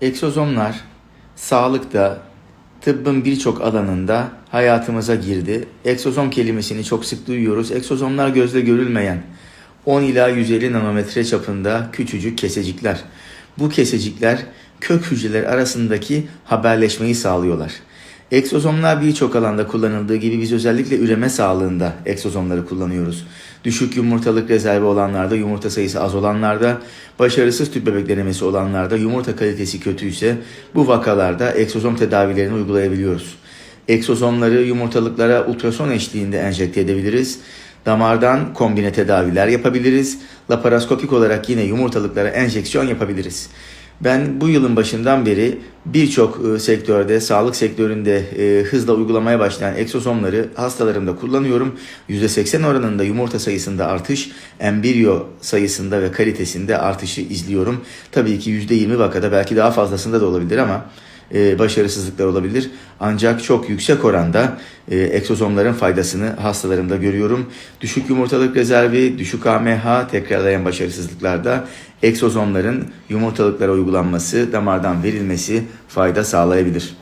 Eksozomlar sağlıkta, tıbbın birçok alanında hayatımıza girdi. Eksozom kelimesini çok sık duyuyoruz. Eksozomlar gözle görülmeyen 10 ila 150 nanometre çapında küçücük kesecikler. Bu kesecikler kök hücreler arasındaki haberleşmeyi sağlıyorlar. Eksozomlar birçok alanda kullanıldığı gibi biz özellikle üreme sağlığında eksozomları kullanıyoruz. Düşük yumurtalık rezervi olanlarda, yumurta sayısı az olanlarda, başarısız tüp bebek denemesi olanlarda, yumurta kalitesi kötüyse bu vakalarda eksozom tedavilerini uygulayabiliyoruz. Eksozomları yumurtalıklara ultrason eşliğinde enjekte edebiliriz. Damardan kombine tedaviler yapabiliriz. Laparoskopik olarak yine yumurtalıklara enjeksiyon yapabiliriz. Ben bu yılın başından beri birçok e, sektörde, sağlık sektöründe e, hızla uygulamaya başlayan eksozomları hastalarımda kullanıyorum. %80 oranında yumurta sayısında artış, embriyo sayısında ve kalitesinde artışı izliyorum. Tabii ki %20 vakada belki daha fazlasında da olabilir ama e, başarısızlıklar olabilir. Ancak çok yüksek oranda e, eksozomların faydasını hastalarımda görüyorum. Düşük yumurtalık rezervi, düşük AMH tekrarlayan başarısızlıklarda eksozomların yumurtalıklara uygulanması, damardan verilmesi fayda sağlayabilir.